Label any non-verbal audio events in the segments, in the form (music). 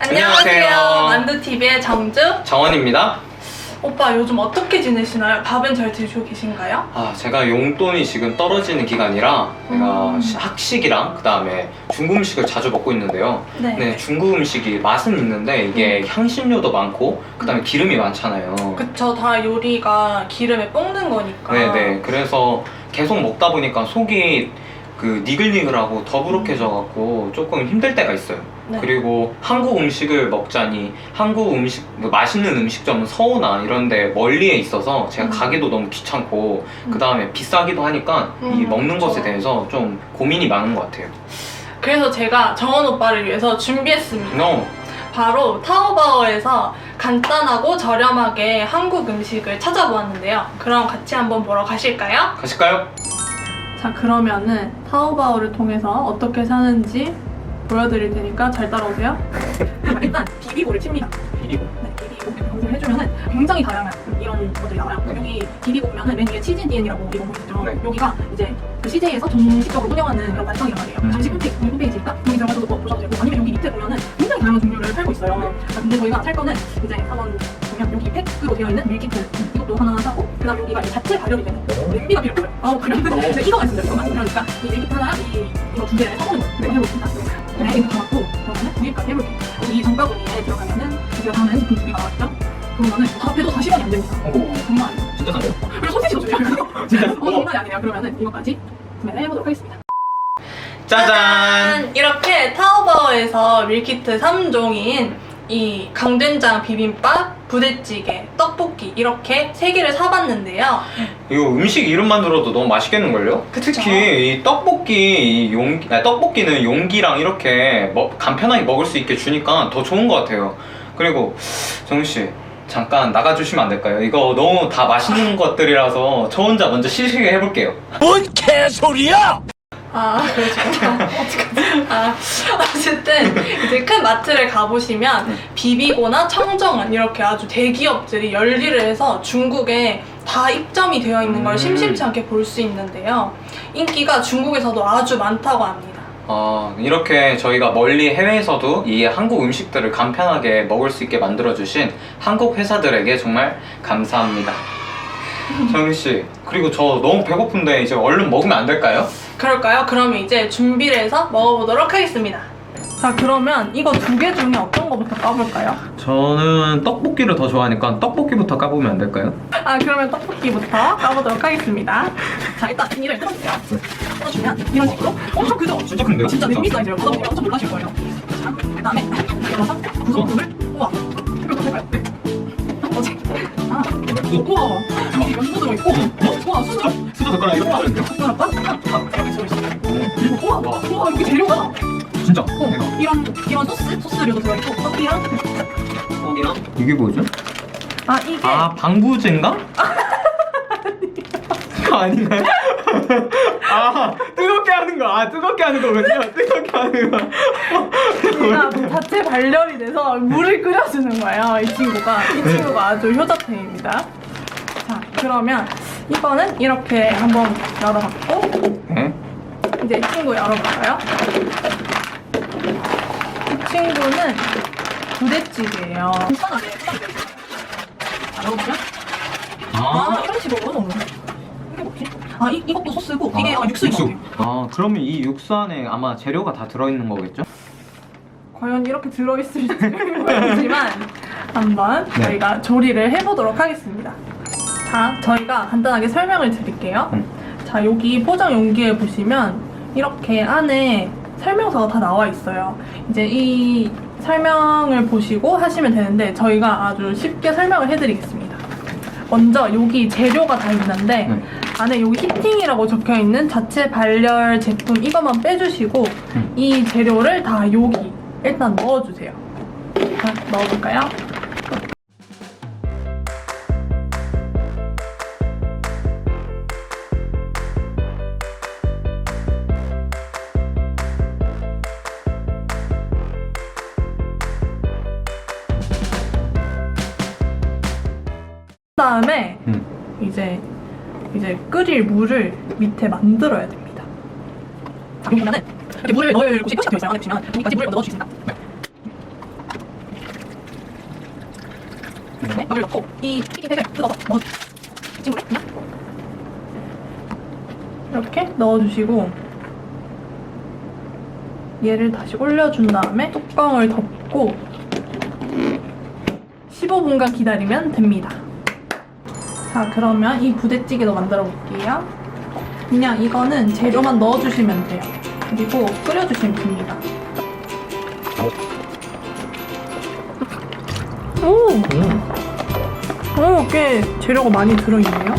안녕하세요. 안녕하세요. 만두TV의 정주. 정원입니다. 오빠 요즘 어떻게 지내시나요? 밥은 잘 드시고 계신가요? 아, 제가 용돈이 지금 떨어지는 기간이라 제가 음. 시- 학식이랑 그다음에 중국 음식을 자주 먹고 있는데요. 네. 네, 중국 음식이 맛은 있는데 이게 향신료도 많고 그다음에 기름이 많잖아요. 그쵸, 다 요리가 기름에 볶는 거니까. 네, 네. 그래서 계속 먹다 보니까 속이 그 니글니글하고 더부룩해져 갖고 조금 힘들 때가 있어요. 네. 그리고 한국 음식을 먹자니 한국 음식 뭐 맛있는 음식점은 서우나 이런데 멀리에 있어서 제가 음. 가기도 너무 귀찮고 음. 그 다음에 비싸기도 하니까 이 음, 먹는 그쵸. 것에 대해서 좀 고민이 많은 것 같아요. 그래서 제가 정원 오빠를 위해서 준비했습니다. No. 바로 타오바오에서 간단하고 저렴하게 한국 음식을 찾아보았는데요. 그럼 같이 한번 보러 가실까요? 가실까요? 자, 그러면은 타오바오를 통해서 어떻게 사는지 보여드릴 테니까 잘 따라오세요. 자, (laughs) 일단 비비고를 칩니다. 비리고. 네, 비비고 검색을 해주면은 굉장히 다양한 이런 것들이 나와요. 여기 비비고 보면은 맨 위에 치즈 DN이라고 이거 보이시죠? 네. 여기가 이제 그 CJ에서 정식적으로 운영하는 이런 맛상이란 말이에요. 음. 정식 홈페이지, 홈페이지니까 여기 들어가셔도 뭐 보셔도 되고 아니면 여기 밑에 보면은 굉장히 다양한 종류를 팔고 있어요. 자, 근데 저희가 살 거는 이제 한번 보면 여기 팩으로 되어 있는 밀키트 이것도 하나 사고 그다음 여기가 자체 발효이 되는 냄비가 필요해요. 아 그러면 이제 이거 말씀드려요. 이거 그러니까 이 밀키트 하나 이 이거 두 개를 사보는 거예요. 네, 해보겠습니다. 네, 이거 다 맞고 그러면은 구입까지 해볼게요. 이 정바구니에 들어가면은 제가 다음에 제품 두 개가 나왔죠. 그러면은 다 합해도 40원이 안 됩니다. 정말 안 돼요. 진짜 싸요? 그리고 소시지도 줘요. 진짜? (laughs) 어, 장난이 아니에요. 그러면은 이거까지 구매를 해보도록 하겠습니다. 짜잔! 이렇게 타오바오에서 밀키트 3종인 이 강된장 비빔밥, 부대찌개, 떡볶이 이렇게 세 개를 사봤는데요. 이거 음식 이름만 들어도 너무 맛있겠는걸요? 그쵸. 특히 이 떡볶이 이 용기, 아니, 떡볶이는 용기랑 이렇게 먹- 간편하게 먹을 수 있게 주니까 더 좋은 것 같아요. 그리고 정우 씨 잠깐 나가주시면 안 될까요? 이거 너무 다 맛있는 (laughs) 것들이라서 저 혼자 먼저 시식해 해볼게요. 뭔 개소리야! 아, 그렇죠. 어떡하지? 아, 어쨌든 이제 큰 마트를 가보시면 비비고나 청정원 이렇게 아주 대기업들이 열일을 해서 중국에 다 입점이 되어 있는 걸 음. 심심치 않게 볼 수 있는데요. 인기가 중국에서도 아주 많다고 합니다. 어, 이렇게 저희가 멀리 해외에서도 이 한국 음식들을 간편하게 먹을 수 있게 만들어주신 한국 회사들에게 정말 감사합니다. (laughs) 정우 씨, 그리고 저 너무 배고픈데 이제 얼른 먹으면 안 될까요? 그럴까요? 그러면 이제 준비를 해서 먹어보도록 하겠습니다. 자, 그러면 이거 두 개 중에 어떤 거부터 까볼까요? 저는 떡볶이를 더 좋아하니까 떡볶이부터 까보면 안 될까요? 아, 그러면 떡볶이부터 까보도록 하겠습니다. 자, 일단 비닐을 뜯어주세요. 뜯어주면 이런 식으로 엄청 크죠? 진짜 큰데요? 진짜 냄비 사이즈예요. 뜯어보면 엄청 놀라실 거예요. 자, 그다음에 열어서 구성품을 우와, 이거 더 될까요? 네. 어제 아, 우와, 여기 면도 들어있고, 우와, 수저, 젓가락 이렇게 우와, 와. 우와, 여기 재료가 진짜 어, 이런 이런 소스, 소스류도 들어있고, 떡이랑 이게 뭐죠? 아 이게 아 방부제인가? 이거 아닌가요? 아 뜨겁게 하는 거, 아 뜨겁게 하는 거군요. 뜨겁게 하는 거. 얘가 자체 발열이 돼서 물을 끓여주는 거예요. 이 친구가 이 친구가 아주 효자템입니다. 자 그러면 이거는 이렇게 한번 열어봤고 네? 이제 이 친구 열어볼까요? 이 친구는 부대찌개예요. 자 열어보면 아 아, 이런 식으로 이게 뭐지? 아 이, 이것도 소스고 이게 아, 육수인 것 같아요. 아 그러면 이 육수 안에 아마 재료가 다 들어있는 거겠죠? 과연 이렇게 들어있을지 모르지만 한번 네. 저희가 조리를 해보도록 하겠습니다. 자, 저희가 간단하게 설명을 드릴게요. 음. 자, 여기 포장 용기에 보시면 이렇게 안에 설명서가 다 나와 있어요. 이제 이 설명을 보시고 하시면 되는데 저희가 아주 쉽게 설명을 해드리겠습니다. 먼저 여기 재료가 다 있는데 네. 안에 여기 히팅이라고 적혀 있는 자체 발열 제품 이것만 빼주시고 음. 이 재료를 다 여기 일단 넣어주세요. 자, 넣어볼까요? 다음에 음. 이제 이제 끓일 물을 밑에 만들어야 됩니다. 자, 이렇게 물을 넣을 곳이 끝이 되어 있어요. 안에 보시면 여기까지 물을 넣어 주겠습니다. 밥을 넣고 이 튀김팩을 뜯어서 넣어 그냥 이렇게 넣어주시고 얘를 다시 올려준 다음에 뚜껑을 덮고 15분간 기다리면 됩니다. 자 그러면 이 부대찌개도 만들어 볼게요. 그냥 이거는 재료만 넣어주시면 돼요. 그리고 끓여주시면 됩니다. 오! 오, 꽤 재료가 많이 들어있네요.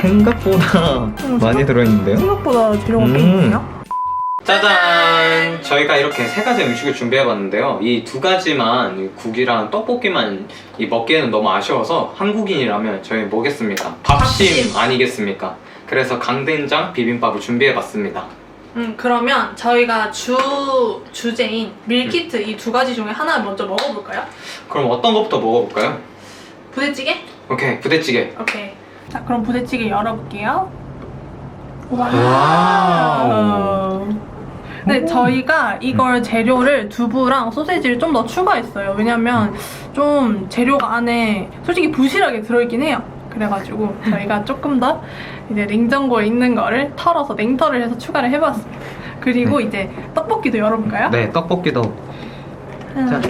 생각보다 음, 많이 들어있는데요? 생각보다 재료가 꽤 음. 있네요. 짜잔! 저희가 이렇게 세 가지 음식을 준비해봤는데요. 이 두 가지만 이 국이랑 떡볶이만 이 먹기에는 너무 아쉬워서 한국인이라면 저희 뭐겠습니까? 밥심, 밥심. 아니겠습니까? 그래서 강된장 비빔밥을 준비해봤습니다. 음, 그러면 저희가 주 주제인 밀키트 이 두 가지 중에 하나를 먼저 먹어볼까요? 그럼 어떤 것부터 먹어볼까요? 부대찌개? 오케이, 부대찌개. 오케이. 자, 그럼 부대찌개 열어볼게요. 와우. 네, 저희가 이걸 재료를 두부랑 소세지를 좀 더 추가했어요. 왜냐면 좀 재료가 안에 솔직히 부실하게 들어있긴 해요. 그래가지고 저희가 조금 더 이제 냉장고에 있는 거를 털어서 냉털을 해서 추가를 해봤습니다. 그리고 이제 떡볶이도 열어볼까요? 네, 떡볶이도 하나. 자.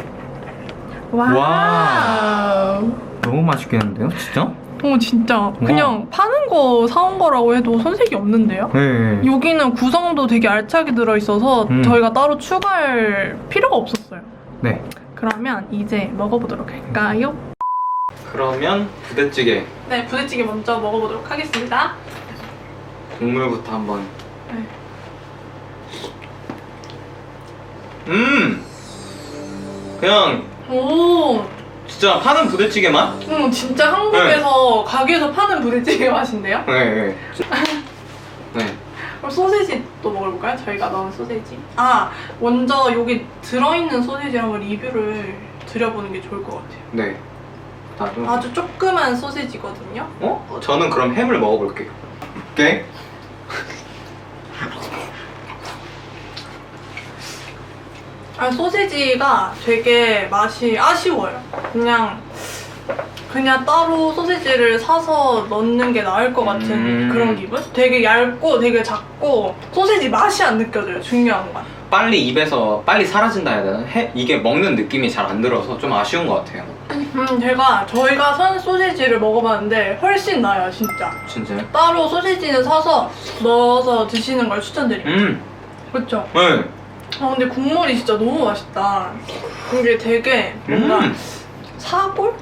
와우. 와우. 너무 맛있겠는데요, 진짜? 어 진짜 그냥 파는 거 사온 거라고 해도 손색이 없는데요? 네. 여기는 구성도 되게 알차게 들어있어서 음. 저희가 따로 추가할 필요가 없었어요. 네. 그러면 이제 먹어보도록 할까요? 그러면 부대찌개 네, 부대찌개 먼저 먹어보도록 하겠습니다. 국물부터 한번. 네. 음. 그냥 오, 진짜 파는 부대찌개 맛? 음, 진짜 한국에서 가게에서 파는 부대찌개 맛인데요? 네. 네. (laughs) 네. 그럼 소세지 또 먹어볼까요? 저희가 넣은 소세지. 아, 먼저 여기 들어있는 소세지 한번 리뷰를 드려보는 게 좋을 것 같아요. 네. 나도. 아주 조그만 소세지거든요. 어? 저는 그럼 햄을 먹어볼게요. 오케이. 아 소세지가 되게 맛이 아쉬워요. 그냥 그냥 따로 소세지를 사서 넣는 게 나을 것 같은 음. 그런 기분? 되게 얇고 되게 작고 소세지 맛이 안 느껴져요. 중요한 건. 빨리 입에서 빨리 사라진다 해야 되나? 해, 이게 먹는 느낌이 잘 안 들어서 좀 아쉬운 것 같아요. 음 제가 저희가 산 소세지를 먹어봤는데 훨씬 나요 진짜. 진짜요? 따로 소세지는 사서 넣어서 드시는 걸 추천드립니다. 음. 그렇죠? 네. 아 근데 국물이 진짜 너무 맛있다. 이게 되게 뭔가 음. 사골?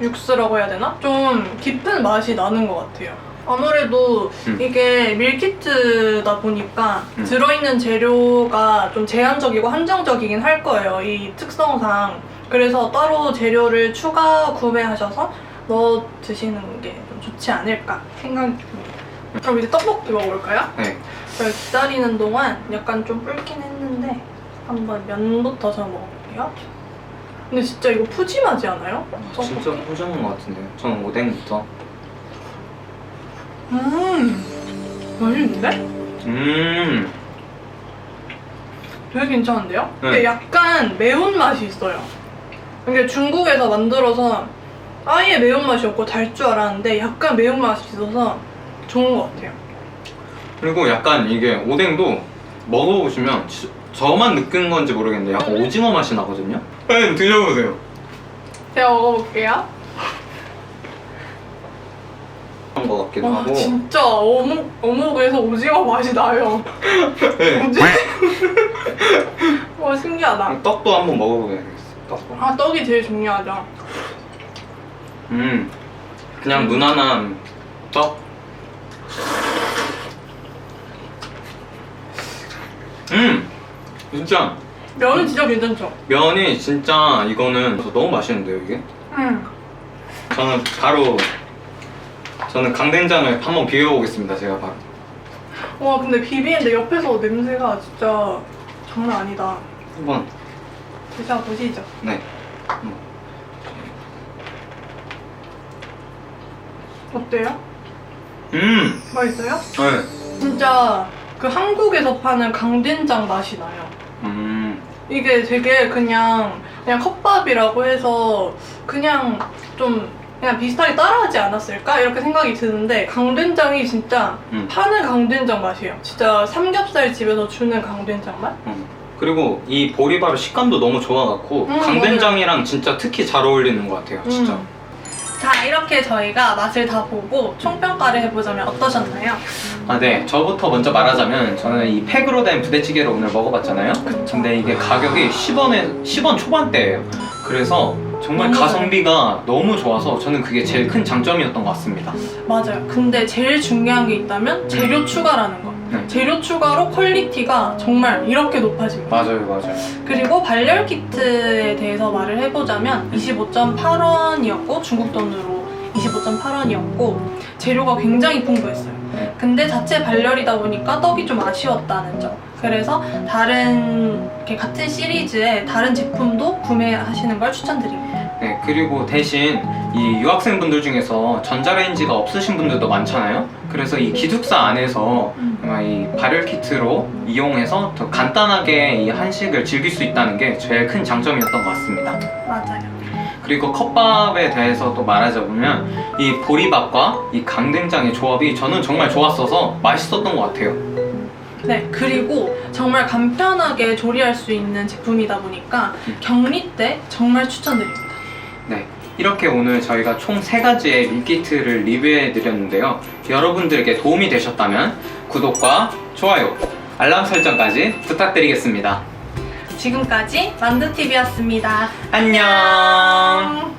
육수라고 해야 되나? 좀 깊은 맛이 나는 것 같아요. 아무래도 음. 이게 밀키트다 보니까 음. 들어있는 재료가 좀 제한적이고 한정적이긴 할 거예요. 이 특성상. 그래서 따로 재료를 추가 구매하셔서 넣어 드시는 게 좀 좋지 않을까 생각이 듭니다. 그럼 이제 떡볶이 먹어볼까요? 네. 저희 기다리는 동안 약간 좀 했는데 한번 면부터 저 먹어볼게요. 근데 진짜 이거 푸짐하지 않아요? 진짜 떡볶이? 포장한 것 같은데요. 저는 오뎅부터. 음 맛있는데? 음. 되게 괜찮은데요? 네. 근데 약간 매운 맛이 있어요. 이게 중국에서 만들어서 아예 매운 맛이 없고 달 줄 알았는데 약간 매운 맛이 있어서 좋은 것 같아요. 그리고 약간 이게 오뎅도 먹어보시면 지- 저만 느낀 건지 모르겠는데 약간 음. 오징어 맛이 나거든요. 네, 드셔보세요. 제가 먹어볼게요. 그런 것 같기도 와 하고. 진짜 어묵, 어묵에서 오징어 맛이 나요. 네. (laughs) 뭐지? 와 신기하다. 떡도 한번 먹어보야겠어. 떡. 아 떡이 제일 중요하죠. 음. 그냥 무난한 떡. 음. 진짜 면은 진짜 괜찮죠? 면이 진짜 이거는 너무 맛있는데요 이게? 응. 저는 바로 저는 강된장을 한번 비벼 보겠습니다 제가 바로 와 근데 비비는데 옆에서 냄새가 진짜 장난 아니다. 한번 드셔 보시죠. 네 어때요? 음! 맛있어요? 네. 진짜 그 한국에서 파는 강된장 맛이 나요. 음. 이게 되게 그냥 그냥 컵밥이라고 해서 그냥 좀 그냥 비슷하게 따라하지 않았을까 이렇게 생각이 드는데 강된장이 진짜 음. 파는 강된장 맛이에요. 진짜 삼겹살 집에서 주는 강된장 맛? 음. 그리고 이 보리바로 식감도 너무 좋아갖고 음, 강된장이랑 진짜 특히 잘 어울리는 것 같아요 진짜 음. 자 이렇게 저희가 맛을 다 보고 총평가를 해보자면 어떠셨나요? 아, 네. 저부터 먼저 말하자면 저는 이 팩으로 된 부대찌개를 오늘 먹어봤잖아요. 근데 이게 가격이 10원에 10원 초반대예요. 그래서 정말 너무 가성비가 너무 좋아서 저는 그게 제일 큰 장점이었던 것 같습니다. 맞아요. 근데 제일 중요한 게 있다면 재료 추가라는 거. 네. 재료 추가로 퀄리티가 정말 이렇게 높아집니다. 맞아요, 맞아요. 그리고 발열 키트에 대해서 말을 해보자면 25.8원이었고 중국 돈으로 25.8원이었고 재료가 굉장히 풍부했어요. 네. 근데 자체 발열이다 보니까 떡이 좀 아쉬웠다는 점. 그래서 다른 이렇게 같은 시리즈의 다른 제품도 구매하시는 걸 추천드립니다. 네, 그리고 대신 이 유학생분들 중에서 전자레인지가 없으신 분들도 많잖아요. 그래서 이 기숙사 안에서 아마 이 발열 키트로 이용해서 더 간단하게 이 한식을 즐길 수 있다는 게 제일 큰 장점이었던 것 같습니다. 맞아요. 그리고 컵밥에 대해서 또 말하자면 이 보리밥과 이 강된장의 조합이 저는 정말 좋았어서 맛있었던 것 같아요. 네, 그리고 정말 간편하게 조리할 수 있는 제품이다 보니까 음. 격리 때 정말 추천드립니다. 네. 이렇게 오늘 저희가 총 세가지의 밀키트를 리뷰해 드렸는데요. 여러분들에게 도움이 되셨다면 구독과 좋아요, 알람 설정까지 부탁드리겠습니다. 지금까지 만두TV였습니다. 안녕!